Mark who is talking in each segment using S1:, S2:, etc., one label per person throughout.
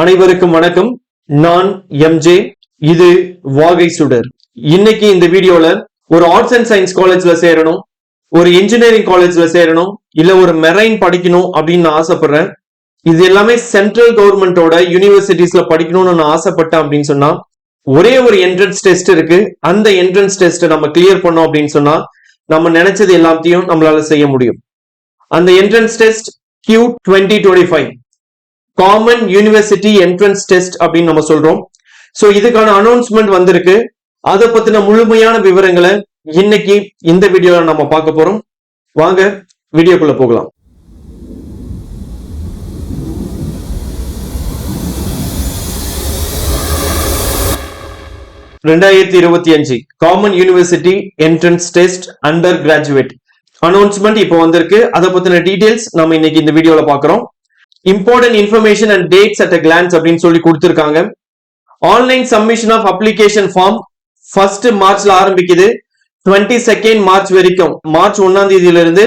S1: அனைவருக்கும் வணக்கம். நான் எம்ஜே இது வாகை சுடர். இன்னைக்கு இந்த வீடியோல ஒரு ஆர்ட்ஸ் அண்ட் சயின்ஸ் காலேஜ்ல சேரணும் ஒரு இன்ஜினியரிங் காலேஜ்ல சேரணும் இல்ல ஒரு மெரைன் படிக்கணும் அப்படின்னு நான் ஆசைப்படுறேன். இது எல்லாமே சென்ட்ரல் கவர்மெண்டோட யூனிவர்சிட்டிஸ்ல படிக்கணும்னு நான் ஆசைப்பட்டேன் அப்படின்னு சொன்னா ஒரே ஒரு என்ட்ரன்ஸ் டெஸ்ட் இருக்கு. அந்த என்ட்ரன்ஸ் டெஸ்ட் நம்ம கிளியர் பண்ணோம் அப்படின்னு சொன்னா நம்ம நினைச்சது எல்லாத்தையும் நம்மளால செய்ய முடியும். அந்த entrance test Q twenty twenty five common university entrance test அப்படின்னு நம்ம சொல்றோம். சோ இதுக்கான அனௌன்ஸ்மெண்ட் வந்திருக்கு. அதை பத்தின முழுமையான விவரங்களை இன்னைக்கு இந்த வீடியோல நம்ம பார்க்க போறோம். வாங்க வீடியோக்குள்ள போகலாம். ரெண்டாயிரத்தி இருபத்தி அஞ்சு common university entrance test undergraduate announcement இப்போ வந்திருக்கு. அதை பத்தின டீடைல்ஸ் நம்ம இன்னைக்கு இந்த வீடியோல பார்க்கறோம். Important information and dates at a glance அப்படின்னு சொல்லி கொடுத்திருக்காங்க. Online submission of application form first மார்ச்ல ஆரம்பிக்குது. டுவெண்ட்டி செகண்ட் மார்ச் வரைக்கும். மார்ச் ஒன்னாம் தேதியில இருந்து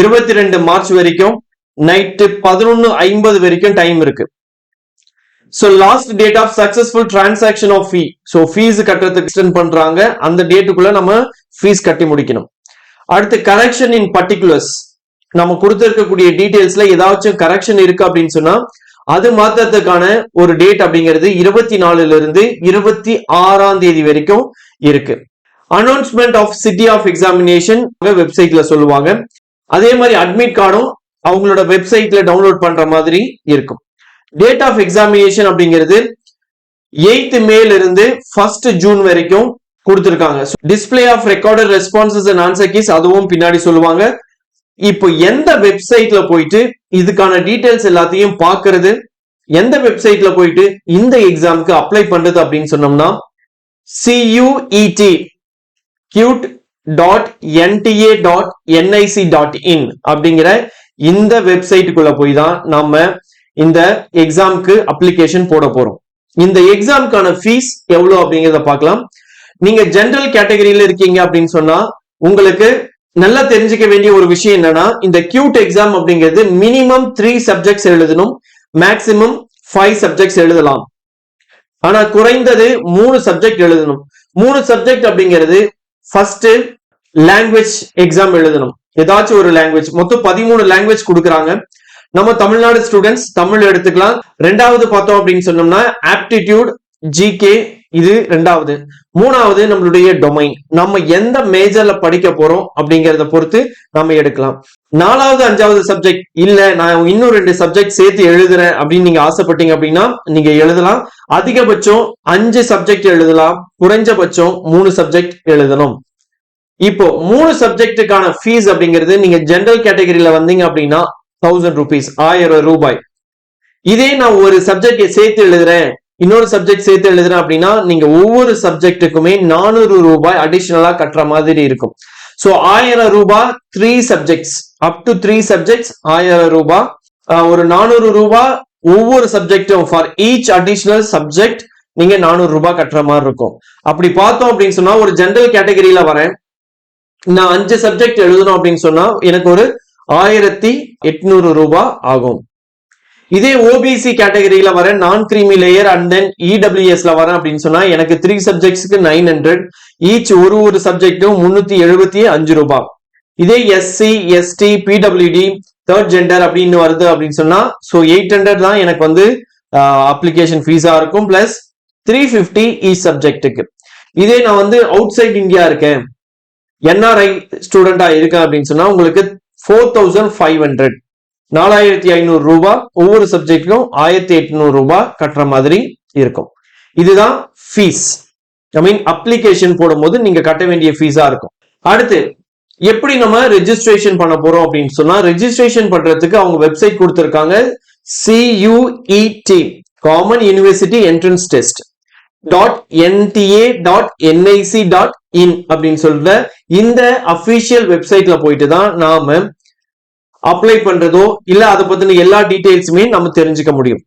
S1: இருபத்தி ரெண்டு மார்ச் வரைக்கும். நைட்டு பதினொன்னு ஐம்பது வரைக்கும் டைம் இருக்கு. So last date of successful transaction of fee so fees கட்டுறதுக்கு எக்ஸ்டென்ட் பண்றாங்க. அந்த டேட்டுக்குள்ள நம்ம ஃபீஸ் கட்டி முடிக்கணும். அடுத்து கரெக்ஷன் இன் பர்டிகுலர்ஸ் நம்ம கொடுத்துருக்கக்கூடிய டீட்டெயில்ஸ்ல ஏதாச்சும் கரெக்ஷன் இருக்கு அப்படின்னு சொன்னா அது மாத்திரத்துக்கான ஒரு டேட் அப்படிங்கிறது இருபத்தி நாலுல இருந்து இருபத்தி ஆறாம் தேதி வரைக்கும் இருக்கு. Announcement of city of examination வெப்சைட்ல சொல்லுவாங்க. அதே மாதிரி அட்மிட் கார்டும் அவங்களோட வெப்சைட்ல டவுன்லோட் பண்ற மாதிரி இருக்கும். டேட் ஆஃப் எக்ஸாமினேஷன் அப்படிங்கிறது எயித் மேல இருந்து ஃபர்ஸ்ட் ஜூன் வரைக்கும் கொடுத்திருக்காங்க. Display of recorded responses and answer keys அதுவும் பின்னாடி சொல்லுவாங்க. இப்போ எந்த வெப்சைட்ல போயிட்டு இதுக்கான டீட்டெயில்ஸ் எல்லாத்தையும் பாக்குறது எந்த வெப்சைட்ல போயிட்டு இந்த எக்ஸாமுக்கு அப்ளை பண்றது அப்படின்னு சொன்னோம்னா CUET CUET dot NTA dot NIC dot in அப்படிங்கிற இந்த வெப்சைட்டுக்குள்ள போய் தான் நம்ம இந்த எக்ஸாமுக்கு அப்ளிகேஷன் போட போறோம். இந்த எக்ஸாமுக்கான ஃபீஸ் எவ்வளவு அப்படிங்கிறத பார்க்கலாம். நீங்க ஜென்ரல் கேட்டகரியில இருக்கீங்க அப்படின்னு சொன்னா உங்களுக்கு நல்லா தெரிஞ்சுக்க வேண்டிய ஒரு விஷயம் என்னன்னா இந்த கியூட் எக்ஸாம் அப்படிங்கிறது மினிமம் த்ரீ சப்ஜெக்ட்ஸ் எழுதணும். மேக்சிமம் ஃபைவ் சப்ஜெக்ட்ஸ் எழுதலாம். ஆனா குறைந்தது மூணு சப்ஜெக்ட் எழுதணும். மூணு சப்ஜெக்ட் அப்படிங்கிறது ஃபர்ஸ்ட் லாங்குவேஜ் எக்ஸாம் எழுதணும். ஏதாச்சும் ஒரு லாங்குவேஜ் மொத்தம் பதிமூணு லாங்குவேஜ் கொடுக்குறாங்க. நம்ம தமிழ்நாடு ஸ்டூடெண்ட்ஸ் தமிழ் எடுத்துக்கலாம். ரெண்டாவது பார்த்தோம் அப்படின்னு சொன்னோம்னா ஆப்டிடியூட் ஜிகே இது ரெண்டாவது. மூணாவது நம்மளுடைய டொமைன் நம்ம எந்த மேஜர்ல படிக்க போறோம் அப்படிங்கறத பொறுத்து நம்ம எடுக்கலாம். நாலாவது அஞ்சாவது சப்ஜெக்ட் இல்ல நான் இன்னும் ரெண்டு சப்ஜெக்ட் சேர்த்து எழுதுறேன் அப்படின்னு நீங்க ஆசைப்பட்டீங்க அப்படின்னா நீங்க எழுதலாம். அதிகபட்சம் அஞ்சு சப்ஜெக்ட் எழுதலாம் குறைஞ்சபட்சம் மூணு சப்ஜெக்ட் எழுதணும். இப்போ மூணு சப்ஜெக்டுக்கான ஃபீஸ் அப்படிங்கிறது நீங்க ஜென்ரல் கேட்டகரியில வந்தீங்க அப்படின்னா தௌசண்ட் ருபீஸ் ஆயிரம் ரூபாய். இதே நான் ஒரு சப்ஜெக்ட் சேர்த்து எழுதுறேன். இன்னொரு சப்ஜெக்ட் சேர்த்து எழுதுறேன் அப்படின்னா நீங்க ஒவ்வொரு சப்ஜெக்ட்டுக்குமே நானூறு ரூபாய் அடிஷனலா கட்டுற மாதிரி இருக்கும். சோ ஆயிரம் ரூபாய் three subjects up to three subjects ஆயிரம் ரூபாய் ஒரு நானூறு ரூபாய் ஒவ்வொரு சப்ஜெக்டும் ஃபார் ஈச் அடிஷ்னல் சப்ஜெக்ட் நீங்க நானூறு ரூபாய் கட்டுற மாதிரி இருக்கும். அப்படி பார்த்தோம் அப்படின்னு சொன்னா ஒரு ஜென்ரல் கேட்டகரியில வரேன். நான் அஞ்சு சப்ஜெக்ட் எழுதணும் அப்படின்னு சொன்னா எனக்கு ஒரு ஆயிரத்தி எட்நூறு ரூபாய் ஆகும். இதே ஓபிசி கேட்டகரியில வரேன். நான் கிரீமி லேயர் அண்ட் தென் இடபிள்யூஎஸ்ல வரேன் அப்படின்னு சொன்னா எனக்கு த்ரீ சப்ஜெக்ட்ஸ்க்கு நைன் ஹண்ட்ரட் ஈச் ஒரு ஒரு சப்ஜெக்டும் முன்னூத்தி எழுபத்தி அஞ்சு ரூபாய். இதே SC ST PWD third gender அப்படின்னு வருது அப்படின்னு சொன்னா ஸோ எயிட் ஹண்ட்ரட் தான் எனக்கு வந்து அப்ளிகேஷன் ஃபீஸா இருக்கும். பிளஸ் த்ரீ ஃபிஃப்டி ஈச் சப்ஜெக்ட்டுக்கு இதே நான் வந்து அவுட் சைட் இந்தியா இருக்கேன் என்ஆர்ஐ ஸ்டூடெண்டா இருக்கேன் அப்படின்னு சொன்னா உங்களுக்கு ஃபோர் தௌசண்ட் ஃபைவ் ஹண்ட்ரட் நாலாயிரத்தி ஐநூறு ரூபாய் ஒவ்வொரு சப்ஜெக்ட்டுக்கும் ஆயிரத்தி எட்நூறு ரூபாய் கட்டுற மாதிரி இருக்கும். இதுதான் ஃபீஸ் ஐ மீன் அப்ளிகேஷன் போடும்போது நீங்க கட்ட வேண்டிய ஃபீஸா இருக்கும். அடுத்து எப்படி நம்ம ரெஜிஸ்ட்ரேஷன் பண்ண போறோம் அப்படின்னு சொன்னா ரெஜிஸ்ட்ரேஷன் பண்றதுக்கு அவங்க வெப்சைட் கொடுத்திருக்காங்க CUET common university entrance test dot NTA dot NIC dot in அப்படின்னு சொல்ற இந்த அபிஷியல் வெப்சைட்ல போயிட்டு தான் நாம அப்ளை பண்றதோ இல்ல அதை பத்தின எல்லா டீடைல்ஸுமே நம்ம தெரிஞ்சுக்க முடியும்.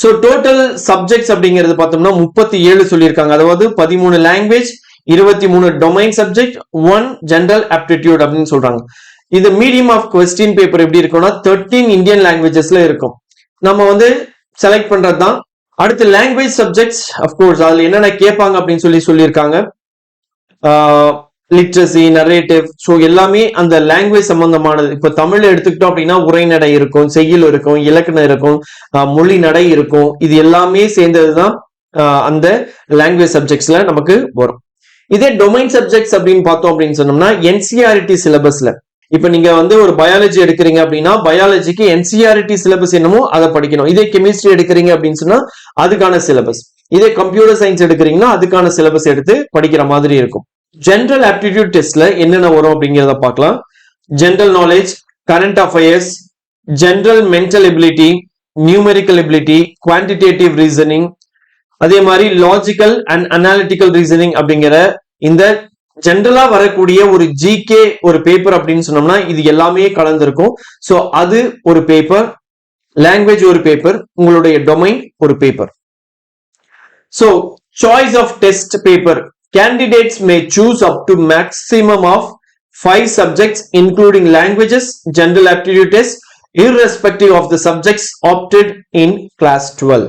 S1: ஸோ டோட்டல் சப்ஜெக்ட்ஸ் அப்படிங்கிறது பார்த்தோம்னா முப்பத்தி ஏழு சொல்லியிருக்காங்க. அதாவது பதிமூணு லாங்குவேஜ் இருபத்தி மூணு domain subject one general aptitude அப்படின்னு சொல்றாங்க. இது மீடியம் ஆஃப் கொஸ்டின் பேப்பர் எப்படி இருக்கும்னா தேர்ட்டீன் இந்தியன் லாங்குவேஜஸ்ல இருக்கும். நம்ம வந்து செலக்ட் பண்றது தான் அடுத்து லாங்குவேஜ் சப்ஜெக்ட்ஸ் அஃப்கோர்ஸ் அதுல என்னென்ன கேட்பாங்க அப்படின்னு சொல்லி சொல்லியிருக்காங்க. லிட்ரஸி நரேட்டிவ் ஸோ எல்லாமே அந்த லாங்குவேஜ் சம்பந்தமானது. இப்போ தமிழ்ல எடுத்துக்கிட்டோம் அப்படின்னா உரைநடை இருக்கும் செய்யுள் இருக்கும் இலக்கணம் இருக்கும் மொழி நடை இருக்கும். இது எல்லாமே சேர்ந்ததுதான் தான் அந்த லாங்குவேஜ் சப்ஜெக்ட்ஸ்ல நமக்கு வரும். இதே டொமைன் சப்ஜெக்ட்ஸ் அப்படின்னு பார்த்தோம் அப்படின்னு சொன்னோம்னா என்சிஆர்டி சிலபஸ்ல இப்ப நீங்க வந்து ஒரு பயாலஜி எடுக்கிறீங்க அப்படின்னா பயாலஜிக்கு என்சிஆர்டி சிலபஸ் என்னமோ அதை படிக்கணும். இதே கெமிஸ்ட்ரி எடுக்கிறீங்க அப்படின்னு சொன்னா அதுக்கான சிலபஸ் இதே கம்ப்யூட்டர் சயின்ஸ் எடுக்கிறீங்கன்னா அதுக்கான சிலபஸ் எடுத்து படிக்கிற மாதிரி இருக்கும். ஜென்ரல் ஆப்டிடியூட் டெஸ்ட்ல என்னென்ன வரும் அப்படிங்கிறத பார்க்கலாம். General knowledge current affairs general mental ability numerical ability quantitative reasoning அதே மாதிரி லாஜிக்கல் அண்ட் அனாலிட்டிக்கல் ரீசனிங் அப்படிங்கிற இந்த ஜென்ரலா வரக்கூடிய ஒரு ஜிகே ஒரு பேப்பர் அப்படின்னு சொன்னோம்னா இது எல்லாமே கலந்துருக்கும். ஸோ அது ஒரு பேப்பர் லாங்குவேஜ் ஒரு பேப்பர் உங்களுடைய டொமைன் ஒரு paper so choice of test paper candidates may choose up to maximum of five subjects including languages general aptitude test irrespective of the subjects opted in class 12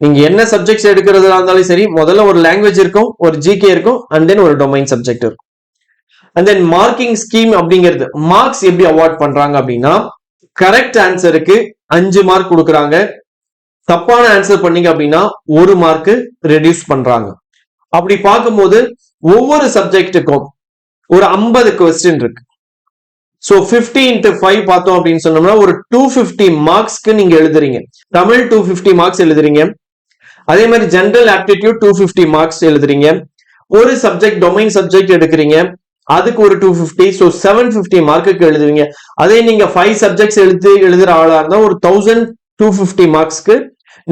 S1: நீங்க என்ன subjects எடுக்கிறதா இருந்தாலும் சரி முதல்ல ஒரு லாங்குவேஜ் இருக்கும் ஒரு ஜிகே இருக்கும் அண்ட் தென் ஒரு டொமைன் சப்ஜெக்ட் இருக்கும். அண்ட் தென் மார்க்கிங் ஸ்கீம் அப்படிங்கிறது மார்க்ஸ் எப்படி அவார்ட் பண்றாங்க அப்படின்னா கரெக்ட் ஆன்சருக்கு அஞ்சு மார்க் கொடுக்குறாங்க. தப்பான ஆன்சர் பண்ணீங்க அப்படின்னா ஒரு மார்க்கு ரெடியூஸ் பண்றாங்க. அப்படி பார்க்கும்போது ஒவ்வொரு சப்ஜெக்டுக்கும் ஒரு ஐம்பது கொஸ்டின் இருக்கு. ஸோ ஃபிஃப்டி இன்ட்டு ஃபைவ் பார்த்தோம் அப்படின்னு சொன்னோம்னா ஒரு டூ ஃபிஃப்டி மார்க்ஸ்க்கு நீங்க எழுதுறீங்க. தமிழ் டூ ஃபிஃப்டி மார்க்ஸ் எழுதுறீங்க. அதே மாதிரி general aptitude two fifty marks எழுதுறீங்க. ஒரு சப்ஜெக்ட் டொமைன் சப்ஜெக்ட் எடுக்கிறீங்க. அதுக்கு ஒரு two fifty so seven fifty மார்க்குக்கு எழுதுவீங்க. அதே நீங்க ஃபைவ் சப்ஜெக்ட்ஸ் எழுதி எழுதுற ஆளா இருந்தால் ஒரு தௌசண்ட் டூ ஃபிஃப்டி மார்க்ஸ்க்கு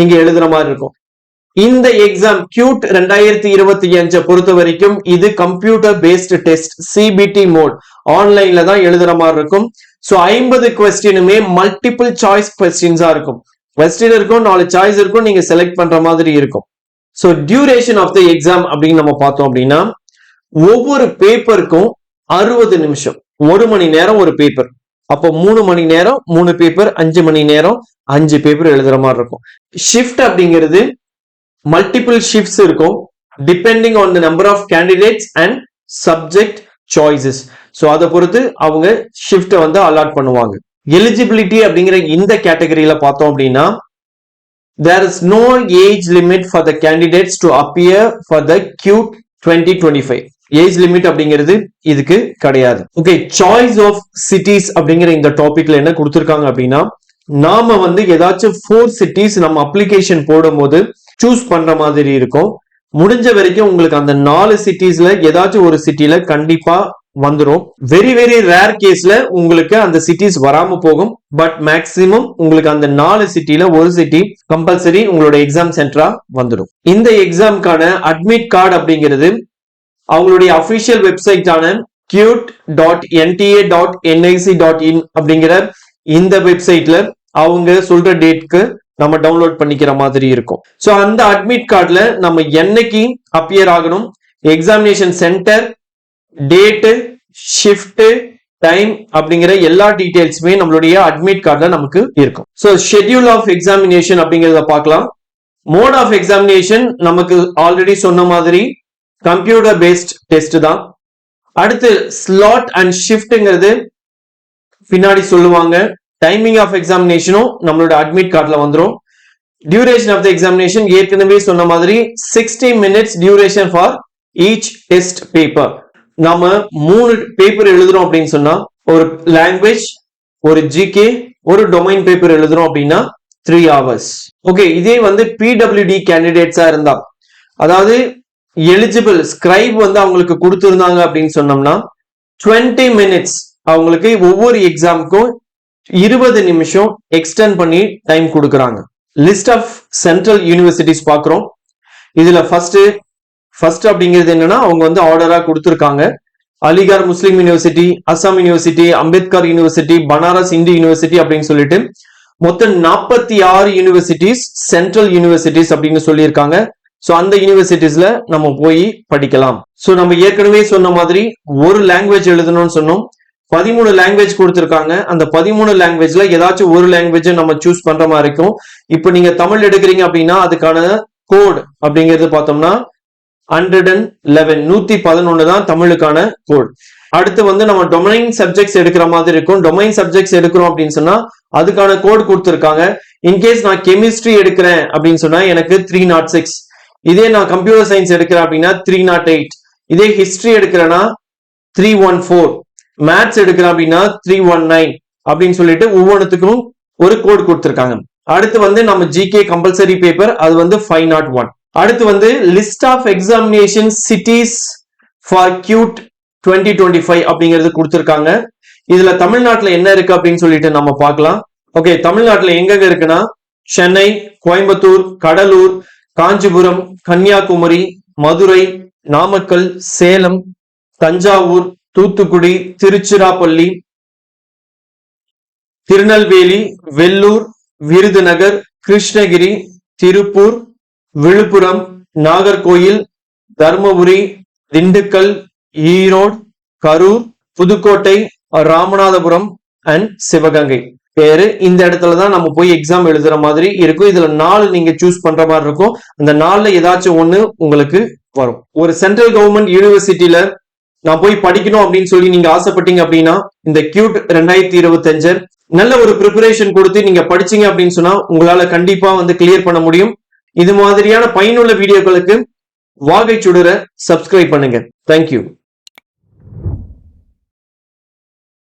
S1: நீங்க எழுதுற மாதிரி இருக்கும். இந்த எக்ஸாம் கியூட் ரெண்டாயிரத்தி இருபத்தி அஞ்சை பொறுத்த வரைக்கும் இது computer based test CBT mode ஆன்லைன்ல தான் எழுதுற மாதிரி இருக்கும். ஸோ ஐம்பது கொஸ்டினுமே மல்டிபிள் சாய்ஸ் கொஸ்டின்ஸா இருக்கும். கொஸ்டின் இருக்கும் நாலு சாய்ஸ் இருக்கும் நீங்க செலக்ட் பண்ற மாதிரி இருக்கும். So duration of the exam அப்படின்னு நம்ம பார்த்தோம் அப்படின்னா ஒவ்வொரு பேப்பருக்கும் அறுபது நிமிஷம். ஒரு மணி நேரம் ஒரு பேப்பர் அப்போ மூணு மணி நேரம் மூணு பேப்பர் அஞ்சு மணி நேரம் அஞ்சு பேப்பர் எழுதுற மாதிரி இருக்கும். ஷிஃப்ட் அப்படிங்கிறது மல்டிபிள் ஷிஃப்ட்ஸ் இருக்கும் depending on the number of candidates and subject choices so அதை பொறுத்து அவங்க ஷிஃப்ட்டை வந்து அலாட் பண்ணுவாங்க. எலிஜிபிலிட்டி அப்படிங்கிற இந்த கேட்டகரியில பார்த்தோம் அப்படின்னா there is no age limit for the candidates to appear for the CUET twenty twenty five age limit அப்படிங்கிறது இதுக்கு கிடையாது. ஓகே சாய்ஸ் ஆஃப் சிட்டிஸ் அப்படிங்கிற இந்த டாபிக்ல என்ன கொடுத்துருக்காங்க அப்படின்னா நாம வந்து ஏதாச்சும் ஃபோர் சிட்டிஸ் நம்ம அப்ளிகேஷன் போடும்போது சூஸ் பண்ற மாதிரி இருக்கும். முடிஞ்ச வரைக்கும் உங்களுக்கு அந்த நாலு சிட்டிஸ்ல ஏதாச்சும் ஒரு சிட்டில கண்டிப்பா வந்துடும் வெரி வெரி ரேர் கேஸ்ல உங்களுக்கு அந்த சிட்டிஸ் வராம போகும். பட் மேக்சிமம் உங்களுக்கு அந்த நாலு சிட்டில ஒரு சிட்டி கம்பல்சரி உங்களோட எக்ஸாம் சென்டரா வந்துடும் இந்த எக்ஸாம்க்கான அட்மிட் கார்டு அப்படிங்கிறது அவங்களுடைய official வெப்சைட்டான CUET dot NTA dot NIC dot in அப்படிங்கிற இந்த வெப்சைட்ல அவங்க சொல்ற டேட்க்கு நம்ம டவுன்லோட் பண்ணிக்கிற மாதிரி இருக்கும். ஸோ அந்த அட்மிட் கார்டில் நம்ம என்னைக்கு அப்பியர் ஆகணும்? Examination centre date shift time அப்படிங்கிற எல்லா டீட்டெயில்ஸுமே நம்மளுடைய அட்மிட் கார்டில் நமக்கு இருக்கும். ஸோ ஷெட்யூல் ஆஃப் எக்ஸாமினேஷன் அப்படிங்கிறத பார்க்கலாம். மோட் ஆஃப் எக்ஸாமினேஷன் நமக்கு ஆல்ரெடி சொன்ன மாதிரி கம்ப்யூட்டர் பேஸ்ட் டெஸ்ட் தான். அடுத்து ஸ்லாட் அண்ட் ஷிஃப்ட்ங்கிறது பின்னாடி சொல்லுவாங்க. டைமிங் ஆஃப் எக்ஸாமினேஷனும் நம்மளோட அட்மிட் கார்டில் வந்துடும் டியூரேஷன் ஆஃப் த எக்ஸாமினேஷன் ஏற்கனவே சொன்ன மாதிரி sixty minutes duration for each test paper நாம மூணு பேப்பர் எழுதுறோம் அப்படின்னு சொன்னா ஒரு லாங்குவேஜ் ஒரு ஜிகே ஒரு டொமைன் பேப்பர் எழுதுறோம் அப்படின்னா த்ரீ ஹவர்ஸ் ஓகே இதே வந்து பிடபிள்யூடி கேண்டிடேட்ஸா இருந்தா. அதாவது எலிஜிபிள் ஸ்கிரைப் வந்து அவங்களுக்கு கொடுத்துருந்தாங்க அப்படின்னு சொன்னோம்னா டுவெண்ட்டி மினிட்ஸ் அவங்களுக்கு ஒவ்வொரு எக்ஸாமுக்கும் இருபது நிமிஷம் எக்ஸ்டெண்ட் பண்ணி டைம் கொடுக்குறாங்க. லிஸ்ட் ஆஃப் சென்ட்ரல் யூனிவர்சிட்டிஸ் பார்க்குறோம். இதுல ஃபர்ஸ்ட் ஃபர்ஸ்ட் அப்படிங்கிறது என்னன்னா அவங்க வந்து ஆர்டரா கொடுத்துருக்காங்க. Aligarh Muslim University Assam University Ambedkar University Banaras Hindu University அப்படின்னு சொல்லிட்டு மொத்தம் நாற்பத்தி ஆறு யூனிவர்சிட்டிஸ் சென்ட்ரல் யூனிவர்சிட்டிஸ் அப்படின்னு சொல்லியிருக்காங்க. ஸோ அந்த யூனிவர்சிட்டிஸ்ல நம்ம போய் படிக்கலாம். ஸோ நம்ம ஏற்கனவே சொன்ன மாதிரி ஒரு லாங்குவேஜ் எழுதணும்னு சொன்னோம். பதிமூணு லாங்குவேஜ் கொடுத்துருக்காங்க. அந்த பதிமூணு லாங்குவேஜ்ல ஏதாச்சும் ஒரு லாங்குவேஜ் நம்ம சூஸ் பண்ற மாதிரி இருக்கும். இப்போ நீங்க தமிழ் எடுக்கிறீங்க அப்படின்னா அதுக்கான கோட் அப்படிங்கிறது பார்த்தோம்னா ஹண்ட்ரட் அண்ட் லெவன் நூத்தி பதினொன்னு தான் தமிழுக்கான கோட் அடுத்து வந்து நம்ம டொமைன் சப்ஜெக்ட்ஸ் எடுக்கிற மாதிரி இருக்கும். டொமைன் சப்ஜெக்ட்ஸ் எடுக்கிறோம் அப்படின்னு சொன்னா அதுக்கான கோட் கொடுத்துருக்காங்க. இன்கேஸ் நான் கெமிஸ்ட்ரி எடுக்கிறேன் அப்படின்னு சொன்னா எனக்கு த்ரீ நாட் சிக்ஸ் இதே நான் கம்ப்யூட்டர் சயின்ஸ் எடுக்கிறேன் அப்படின்னா த்ரீ நாட் எயிட் இதே ஹிஸ்டரி எடுக்கிறேன்னா த்ரீ ஒன் ஃபோர் மேத்ஸ் எடுக்கிறோம் அப்படின்னா த்ரீ ஒன் நைன் அப்படின்னு சொல்லிட்டு ஒவ்வொன்றுத்துக்கும் ஒரு கோட் கொடுத்துருக்காங்க. அடுத்து வந்து நம்ம ஜிகே கம்பல்சரி பேப்பர் அது வந்து ஃபைவ் நாட் ஒன் அடுத்து வந்து list of examination cities for CUET twenty twenty five அப்படிங்கிறது கொடுத்துருக்காங்க. இதுல தமிழ்நாட்டுல என்ன இருக்கு அப்படின்னு சொல்லிட்டு நம்ம பார்க்கலாம். ஓகே தமிழ்நாட்டுல எங்கெங்க இருக்குன்னா சென்னை கோயம்புத்தூர் கடலூர் காஞ்சிபுரம் கன்னியாகுமரி மதுரை நாமக்கல் சேலம் தஞ்சாவூர் தூத்துக்குடி திருச்சிராப்பள்ளி திருநெல்வேலி வெள்ளூர் விருதுநகர் கிருஷ்ணகிரி திருப்பூர் விழுப்புரம் நாகர்கோயில் தர்மபுரி திண்டுக்கல் ஈரோடு கரூர் புதுக்கோட்டை ராமநாதபுரம் அண்ட் சிவகங்கை. பேரு இந்த இடத்துல தான் நம்ம போய் எக்ஸாம் எழுதுற மாதிரி இருக்கும். இதுல நாலு நீங்க சூஸ் பண்ற மாதிரி இருக்கும். அந்த நாலுல ஏதாச்சும் ஒண்ணு உங்களுக்கு வரும். ஒரு சென்ட்ரல் கவர்மெண்ட் யூனிவர்சிட்டியில நான் போய் படிக்கணும் அப்படின்னு சொல்லி நீங்க ஆசைப்பட்டீங்க அப்படின்னா இந்த கியூட் ரெண்டாயிரத்தி இருபத்தஞ்சு நல்ல ஒரு ப்ரிப்பரேஷன் கொடுத்து நீங்க படிச்சீங்க அப்படின்னு சொன்னா உங்களால கண்டிப்பா வந்து கிளியர் பண்ண முடியும். இது மாதிரியான பயனுள்ள வீடியோக்களுக்கு வாகை சுடுற சப்ஸ்கிரைப் பண்ணுங்க தேங்க்யூ